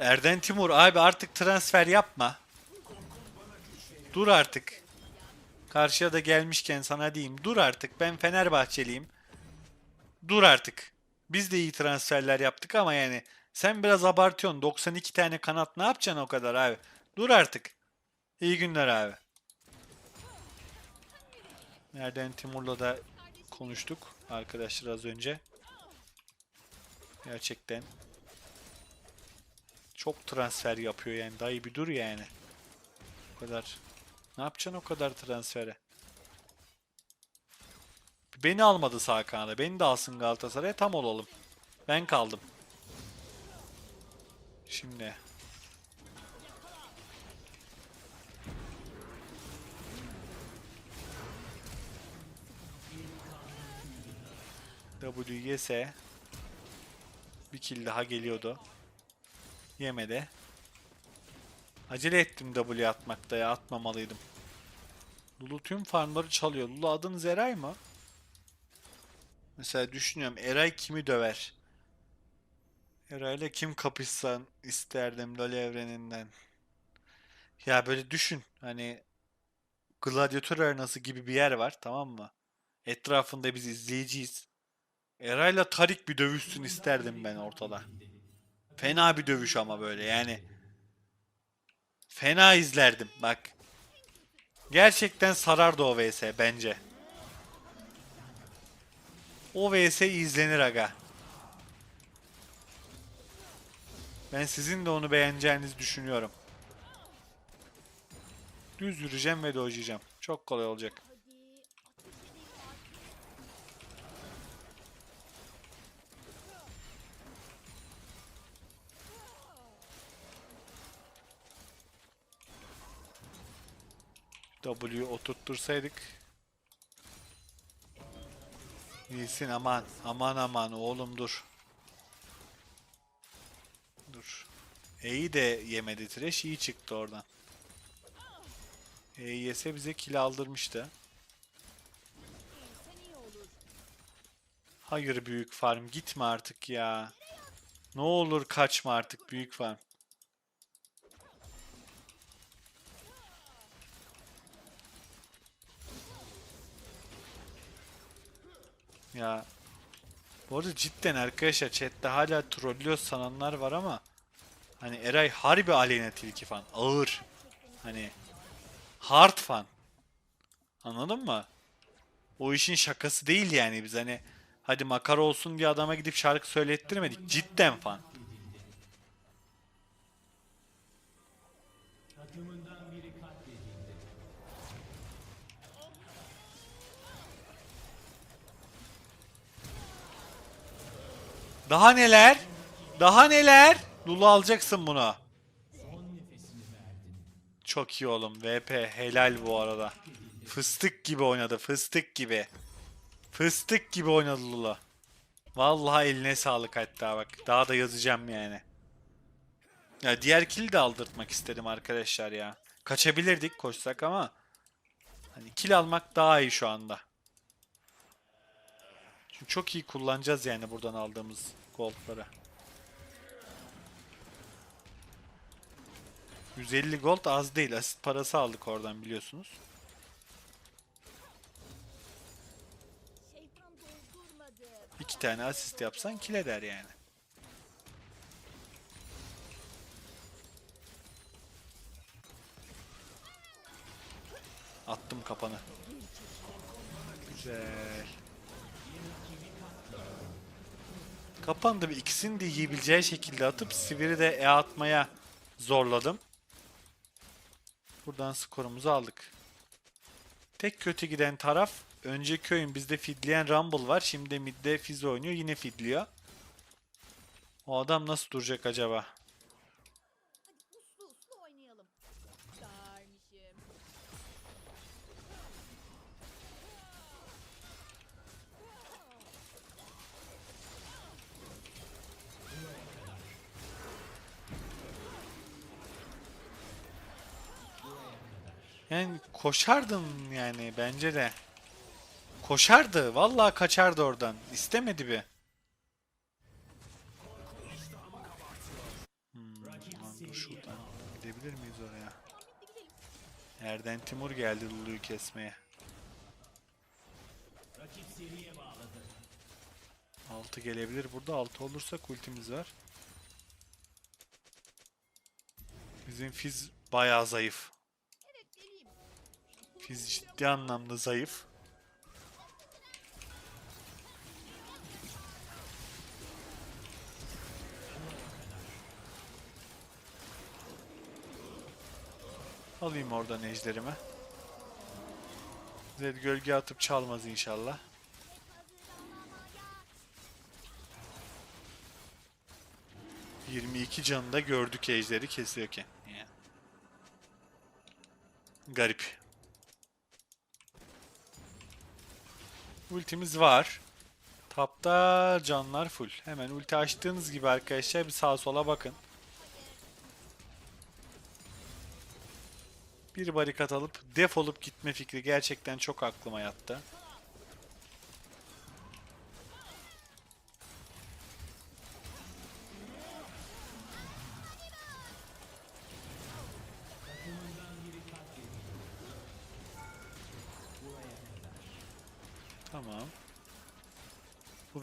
Erden Timur abi artık transfer yapma. Dur artık. Karşıya da gelmişken sana diyeyim. Dur artık. Ben Fenerbahçeliyim. Dur artık. Biz de iyi transferler yaptık ama yani sen biraz abartıyorsun. 92 tane kanat ne yapacaksın o kadar abi? Dur artık. İyi günler abi. Nereden Timur'la da konuştuk arkadaşlar az önce. Gerçekten çok transfer yapıyor yani. Dayı bir dur yani. O kadar. Ne yapacaksın o kadar transfere? Beni almadı sağ kanada. Beni de alsın Galatasaray. Tam olalım. Ben kaldım. Şimdi. W yese bir kill daha geliyordu. Yemedi. Acele ettim W atmakta ya atmamalıydım. Lulu tüm farmları çalıyor. Lulu adınız Eray mı? Mesela düşünüyorum Eray kimi döver? Eray'la kim kapışsan isterdim LoL evreninden. Ya böyle düşün hani gladyatör arenası gibi bir yer var tamam mı? Etrafında biz izleyiciyiz. Eray'la Tarik bir dövüşsün isterdim ben ortada. Fena bir dövüş ama böyle yani. Fena izlerdim bak. Gerçekten sarardı o vs bence. O vs izlenir aga. Ben sizin de onu beğeneceğinizi düşünüyorum. Düz yürüyeceğim ve dojlayacağım. Çok kolay olacak. W oturttursaydık. İyisin aman. Aman aman oğlum dur. Dur. E'yi de yemedi Thresh. iyi çıktı oradan. E'yi yese bize kill aldırmıştı. Hayır büyük farm gitme artık ya. Ne olur kaçma artık büyük farm. Ya bu arada cidden arkadaşlar chatte hala trollüyor sananlar var ama hani Eray harbi Aleyna Tilki fan. Ağır. Hani hard fan. Anladın mı? O işin şakası değil yani biz hani hadi makara olsun diye adama gidip şarkı söylettirmedik. Cidden fan. Daha neler? Daha neler? Lulu alacaksın bunu. Çok iyi oğlum. VP helal bu arada. Fıstık gibi oynadı. Fıstık gibi. Fıstık gibi oynadı Lulu. Vallahi eline sağlık hatta bak. Daha da yazacağım yani. Ya diğer kill'i de aldırtmak istedim arkadaşlar ya. Kaçabilirdik koşsak ama hani kill almak daha iyi şu anda. Çünkü çok iyi kullanacağız yani buradan aldığımız goldları. 150 gold az değil. Asit parası aldık oradan biliyorsunuz. İki tane asist yapsan kill eder yani. Attım kapanı. Güzel. Kapandı bir ikisini de yiyebileceği şekilde atıp Sivir'i de E atmaya zorladım. Buradan skorumuzu aldık. Tek kötü giden taraf önceki oyun bizde fidleyen Rumble var. Şimdi midde Fizz oynuyor. Yine fidliyor. O adam nasıl duracak acaba? Yani koşardın yani bence de. Koşardı. Vallahi kaçardı oradan. İstemedi bir. Hmm. Şuradan gidebilir miyiz oraya? Nereden Timur geldi Lulu'yu kesmeye. Altı gelebilir. Burada altı olursak ultimiz var. Bizim Fizz bayağı zayıf. Fizz ciddi anlamda zayıf. Alayım oradan ejderimi. Zed gölge atıp çalmaz inşallah. 22 canında gördük ejderi kesiyorken. Yani. Garip. Ultimiz var. Tapta canlar full. Hemen ulti açtığınız gibi arkadaşlar bir sağa sola bakın. Bir barikat alıp defolup gitme fikri gerçekten çok aklıma yattı.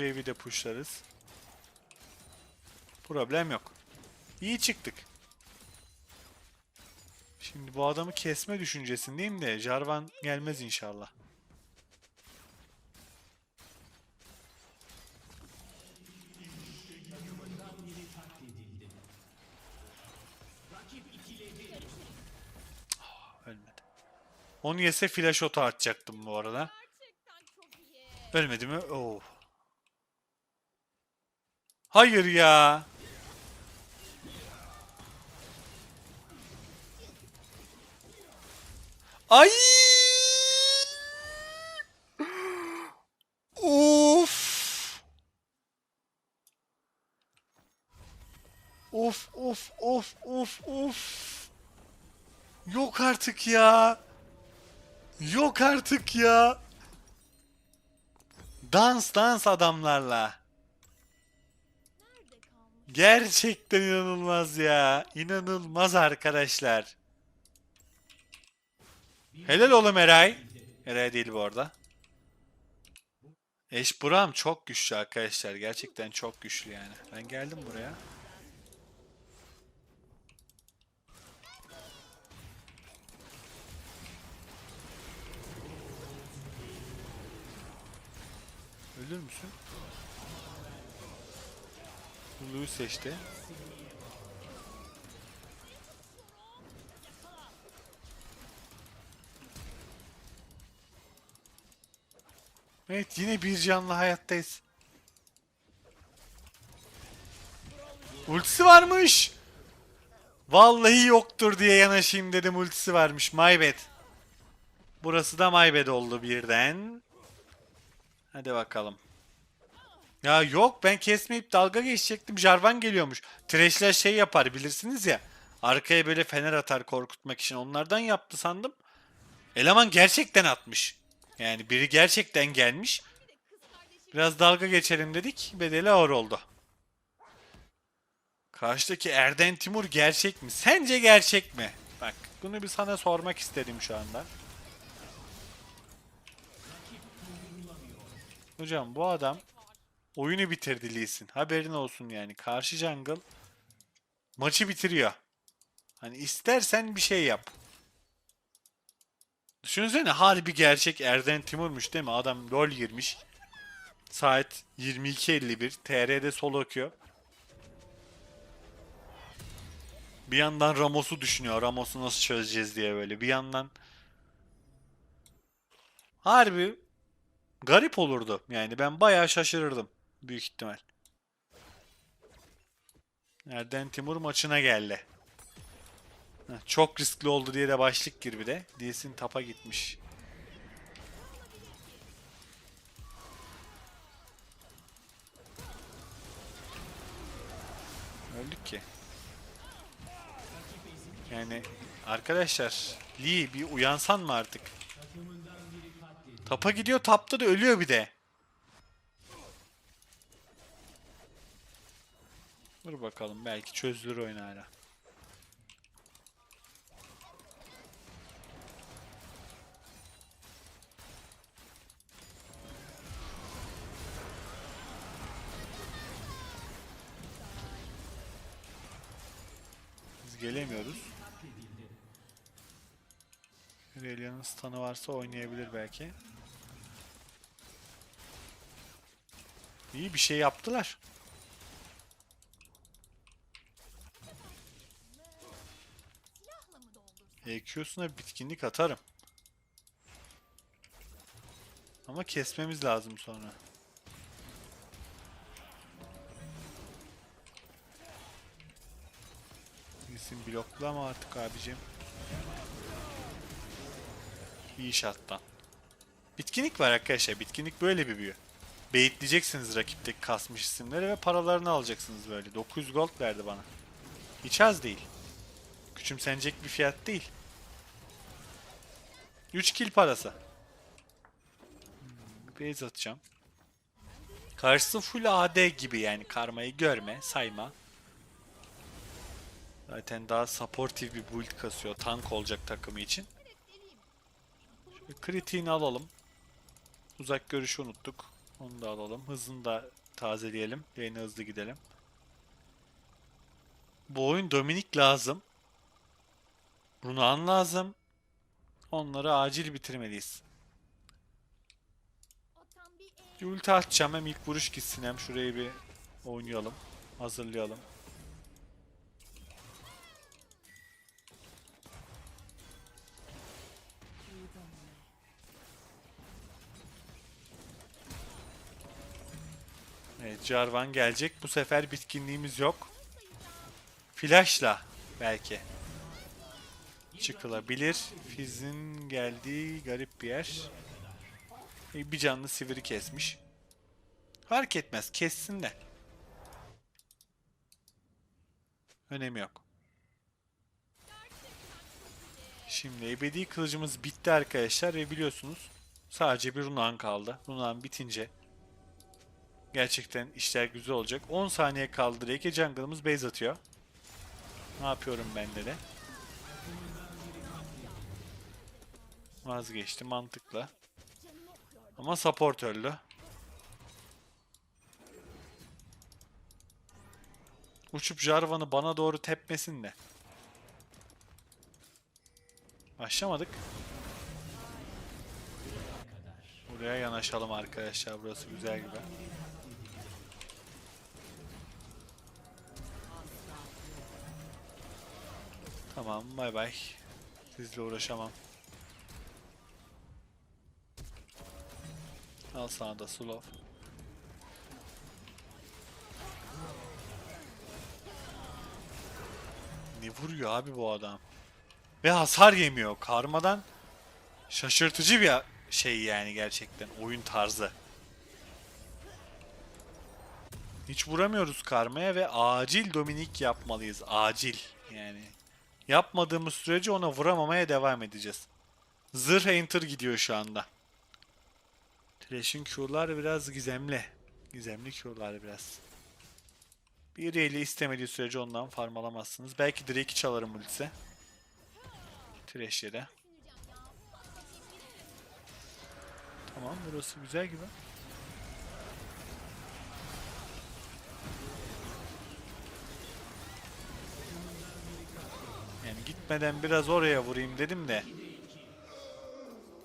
Wave'i de pushlarız. Problem yok. İyi çıktık. Şimdi bu adamı kesme düşüncesindeyim de Jarvan gelmez inşallah. Ah, Ölmedi. Onu yese flash ota atacaktım bu arada. Ölmedi mi? Oh. Hayır ya. Ay! Of! Of of of of of. Yok artık ya. Yok artık ya. Dans dans adamlarla. Gerçekten inanılmaz ya. İnanılmaz arkadaşlar. Helal oğlum Eray. Eray değil bu arada. Eş Buram çok güçlü arkadaşlar. Gerçekten çok güçlü yani. Ben geldim buraya. Ölür müsün? Lulu'yu seçti. Evet yine bir canlı hayattayız. Ultisi varmış. Vallahi yoktur diye yanaşayım dedim ultisi varmış. My bad. Burası da my bad oldu birden. Hadi bakalım. Ya yok ben kesmeyip dalga geçecektim. Jarvan geliyormuş. Trash'ler şey yapar bilirsiniz ya. Arkaya böyle fener atar korkutmak için. Onlardan yaptı sandım. Eleman gerçekten atmış. Yani biri gerçekten gelmiş. Biraz dalga geçelim dedik. Bedeli ağır oldu. Karşıdaki Erden Timur gerçek mi? Sence gerçek mi? Bak bunu bir sana sormak istedim şu anda. Hocam bu adam oyunu bitirdi Lee. Haberin olsun yani. Karşı jungle maçı bitiriyor. Hani istersen bir şey yap. Düşünsene harbi gerçek Erden Timur'muş değil mi? Adam LoL girmiş. Saat 22.51. TR'de sol okuyor. Bir yandan Ramos'u düşünüyor. Ramos'u nasıl çözeceğiz diye böyle. Bir yandan harbi garip olurdu. Yani ben bayağı şaşırırdım. Büyük ihtimal. Erden Timur maçına geldi. Çok riskli oldu diye de başlık gir bir de. Diyesin tapa gitmiş. Öldük ki. Yani arkadaşlar Lee bir uyansan mı artık? Tapa gidiyor tapta da ölüyor bir de. Dur bakalım belki çözülür oyun hala. Biz gelemiyoruz. Aurelia'nın stun'ı varsa oynayabilir belki. İyi bir şey yaptılar. EQ'suna bitkinlik atarım. Ama kesmemiz lazım sonra. İsim bloklama artık abicim. İyi şattan. Bitkinlik var arkadaşlar. Bitkinlik böyle bir büyü. Beyitleyeceksiniz rakipteki kasmış isimleri ve paralarını alacaksınız böyle. 900 gold verdi bana. Hiç az değil. Küçümsenecek bir fiyat değil. 3 kill parası. Hmm, base atacağım. Karşısı full AD gibi yani karmayı görme, sayma. Zaten daha supportive bir build kasıyor tank olacak takımı için. Şöyle kritiğini alalım. Uzak görüşü unuttuk. Onu da alalım. Hızını da tazeleyelim. Yayına hızlı gidelim. Bu oyun Dominik lazım. Runan lazım. Onları acil bitirmeliyiz. Bir Bir ulti atacağım hem ilk vuruş gitsin hem şurayı bir oynayalım. Hazırlayalım. Evet Jarvan gelecek. Bu sefer bitkinliğimiz yok. Flash'la belki. Çıkılabilir. Fizz'in geldiği garip bir yer. E, Bir canlı sivri kesmiş. Fark etmez. Kessin de. Önemi yok. Şimdi ebedi kılıcımız bitti arkadaşlar ve biliyorsunuz sadece bir runan kaldı. Runan bitince gerçekten işler güzel olacak. 10 saniye kaldı. Reke jungle'ımız base atıyor. Ne yapıyorum ben de de. Vazgeçti mantıklı. Ama support öldü. Uçup Jarvan'ı bana doğru tepmesin de. Başlamadık. Buraya yanaşalım arkadaşlar. Burası güzel gibi. Tamam bay bay. Sizle uğraşamam. Al sana da slow. Ne vuruyor abi bu adam? Ve hasar yemiyor. Karmadan şaşırtıcı bir şey yani gerçekten oyun tarzı. Hiç vuramıyoruz karmaya ve acil Dominik yapmalıyız. Acil yani. Yapmadığımız sürece ona vuramamaya devam edeceğiz. Zırh enter gidiyor şu anda. Thresh'in Q'lar biraz gizemli. Gizemli Q'lar biraz. Bir eli istemediği sürece ondan farm alamazsınız. Belki Drake'i çalarım ultise. Thresh yere. Tamam burası güzel gibi. Yani gitmeden biraz oraya vurayım dedim de.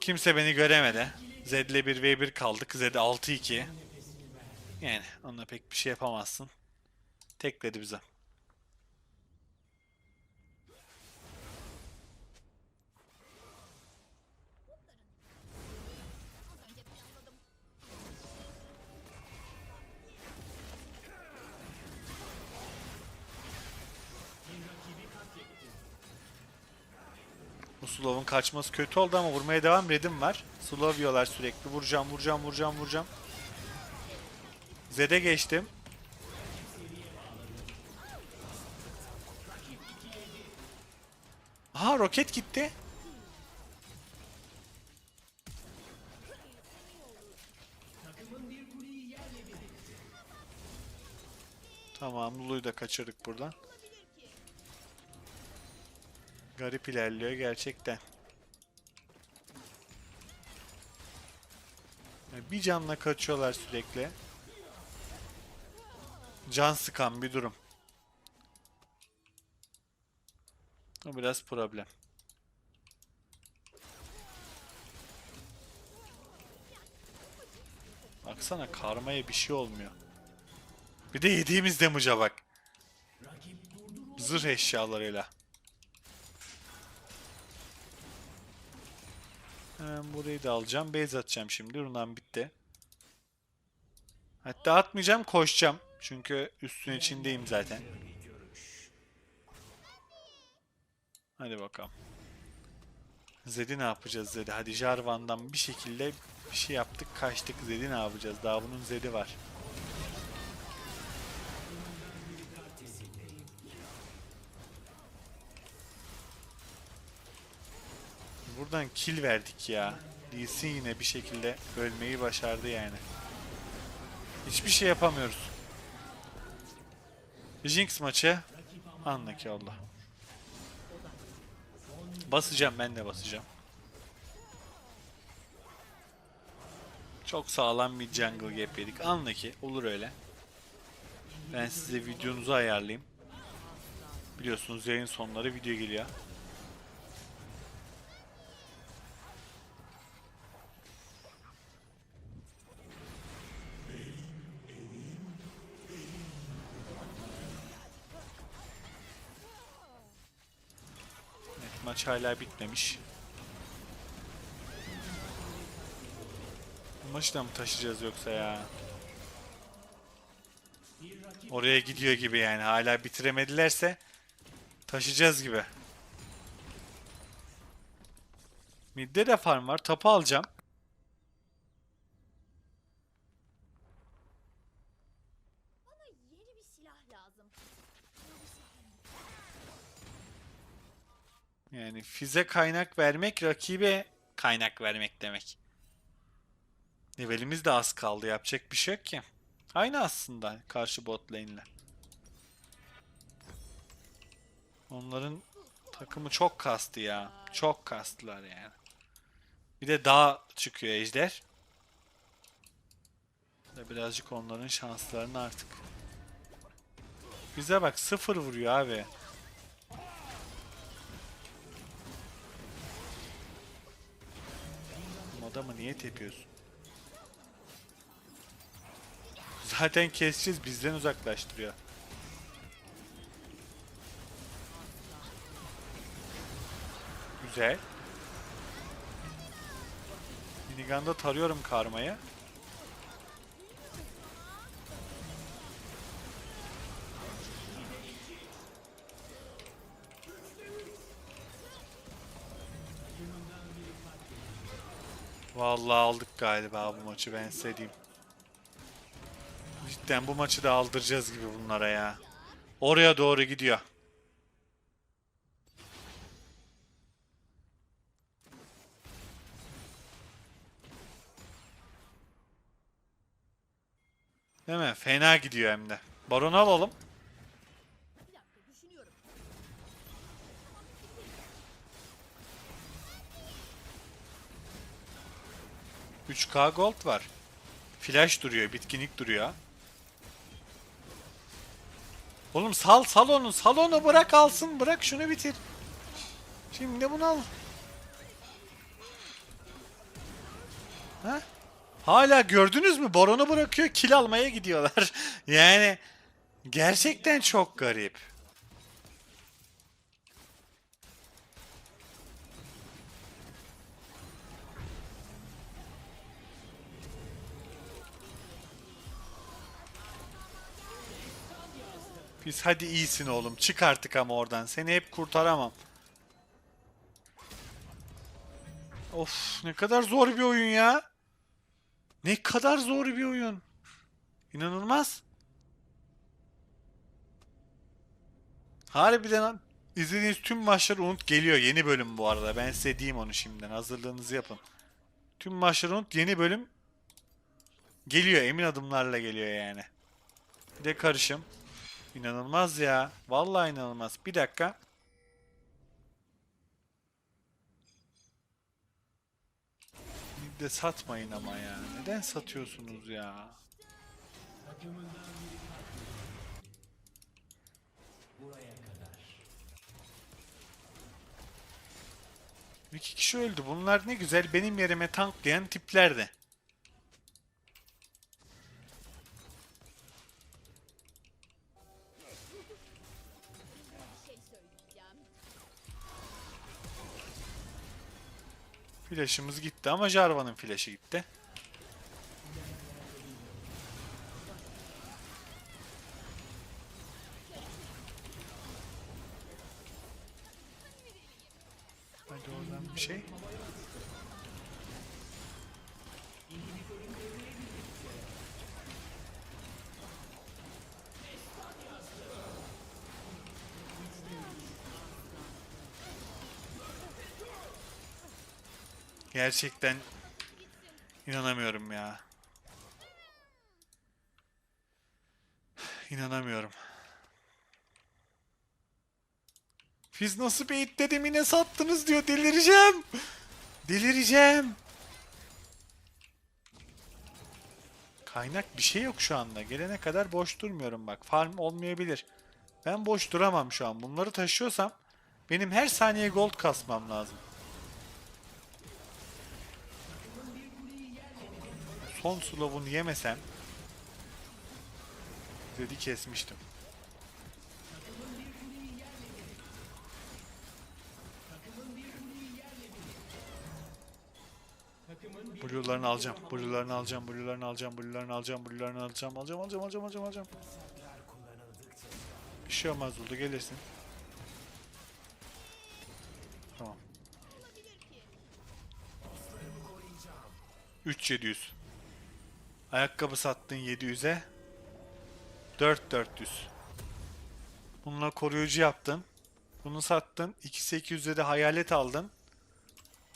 Kimse beni göremedi. Zed'le 1v1 kaldık. Zed 6-2. Yani onunla pek bir şey yapamazsın. Tekledi bize. Bu Slow'un kaçması kötü oldu ama vurmaya devam Red'im var. Slow yiyorlar sürekli. Vuracağım, vuracağım, vuracağım, vuracağım. Zed'e geçtim. Aha roket gitti. Tamam Lulu'yu da kaçırdık buradan. Garip ilerliyor gerçekten. Bir canla kaçıyorlar sürekli. Can sıkan bir durum. O biraz problem. Baksana karmaya bir şey olmuyor. Bir de yediğimiz damage'a bak. Zırh eşyalarıyla. Hemen burayı da alacağım. Base atacağım şimdi. Runam bitti. Hatta atmayacağım koşacağım. Çünkü üstün içindeyim zaten. Hadi bakalım. Zed'i ne yapacağız Zed'i? Hadi Jarvan'dan bir şekilde bir şey yaptık kaçtık. Zed'i ne yapacağız? Daha bunun Zed'i var. Buradan kill verdik ya. Lee yine bir şekilde ölmeyi başardı yani. Hiçbir şey yapamıyoruz. Jinx maçı. Anla ki Allah. Basacağım ben de basacağım. Çok sağlam bir jungle gap yedik. Anla ki olur öyle. Ben size videonuzu ayarlayayım. Biliyorsunuz yayın sonları video geliyor. Evet, maç hala bitmemiş. Maçı mı taşıyacağız yoksa ya? Oraya gidiyor gibi yani. Hala bitiremedilerse taşıyacağız gibi. Midde de farm var. Tapu alacağım. Bana yeni bir silah lazım. Yani fize kaynak vermek rakibe kaynak vermek demek. Levelimiz de az kaldı. Yapacak bir şey yok ki. Aynı aslında karşı bot lane'le. Onların takımı çok kastı ya. Çok kastılar yani. Bir de dağ çıkıyor ejder. Ve birazcık onların şanslarını artık. Bize bak sıfır vuruyor abi. Adamı niye tepiyorsun? Zaten keseceğiz bizden uzaklaştırıyor. Güzel. Minigun'da tarıyorum karmayı. Vallahi aldık galiba bu maçı ben size. Cidden bu maçı da aldıracağız gibi bunlara ya. Oraya doğru gidiyor. Değil mi? Fena gidiyor hem de. Baron alalım. Bir dakika düşünüyorum. 3K gold var. Flash duruyor, bitkinlik duruyor. Oğlum sal sal onu, sal onu bırak alsın, bırak şunu bitir. Şimdi bunu al. Ha? Hala gördünüz mü? Baron'u bırakıyor, kill almaya gidiyorlar. yani gerçekten çok garip. Biz hadi iyisin oğlum. Çık artık ama oradan. Seni hep kurtaramam. Of ne kadar zor bir oyun ya. Ne kadar zor bir oyun. İnanılmaz. Harbiden izlediğiniz tüm maçlar unut geliyor. Yeni bölüm bu arada. Ben size diyeyim onu şimdiden. Hazırlığınızı yapın. Tüm maçlar unut yeni bölüm geliyor. Emin adımlarla geliyor yani. Bir de karışım. İnanılmaz ya. Vallahi inanılmaz. Bir dakika. Bir de satmayın ama ya. Neden satıyorsunuz ya? İki kişi öldü. Bunlar ne güzel benim yerime tanklayan tiplerdi. Flash'ımız gitti ama Jarvan'ın flash'ı gitti. Hadi oradan bir şey. Gerçekten inanamıyorum ya. İnanamıyorum. Biz nasıl bait dedim yine sattınız diyor. Delireceğim. Delireceğim. Kaynak bir şey yok şu anda. Gelene kadar boş durmuyorum bak. Farm olmayabilir. Ben boş duramam şu an. Bunları taşıyorsam benim her saniye gold kasmam lazım. Son slow'unu yemesem dedi kesmiştim. Blue'larını alacağım. Blue'larını alacağım. Blue'larını alacağım. Blue'larını alacağım. Blue'larını alacağım. Alacağım, alacağım, alacağım, alacağım, alacağım. Bir şey olmaz oldu. Gelirsin. Tamam. 3700. Ayakkabı sattın 700'e. 4400. Bununla koruyucu yaptın. Bunu sattın. 2800'de de hayalet aldın.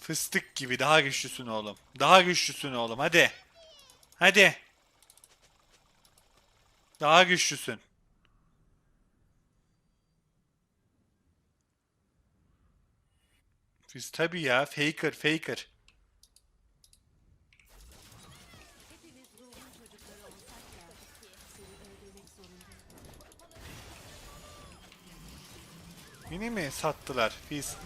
Fıstık gibi daha güçlüsün oğlum. Daha güçlüsün oğlum hadi. Hadi. Daha güçlüsün. Biz tabii ya faker faker. Yine mi sattılar? Biz.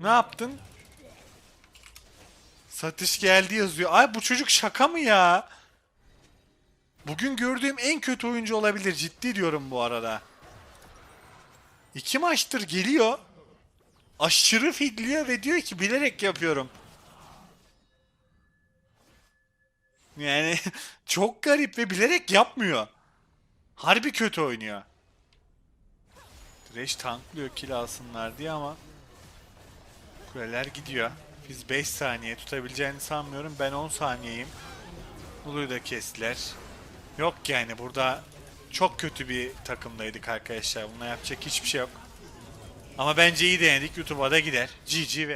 Ne yaptın? Satış geldi yazıyor. Ay bu çocuk şaka mı ya? Bugün gördüğüm en kötü oyuncu olabilir. Ciddi diyorum bu arada. İki maçtır geliyor. Aşırı fidliyor ve diyor ki bilerek yapıyorum. Yani çok garip ve bilerek yapmıyor. Harbi kötü oynuyor. Thresh tanklıyor kill alsınlar diye ama kuleler gidiyor. Biz 5 saniye tutabileceğini sanmıyorum. Ben 10 saniyeyim. Bulu'yu da kestiler. Yok yani burada çok kötü bir takımdaydık arkadaşlar. Buna yapacak hiçbir şey yok. Ama bence iyi denedik. YouTube'a da gider. GG ve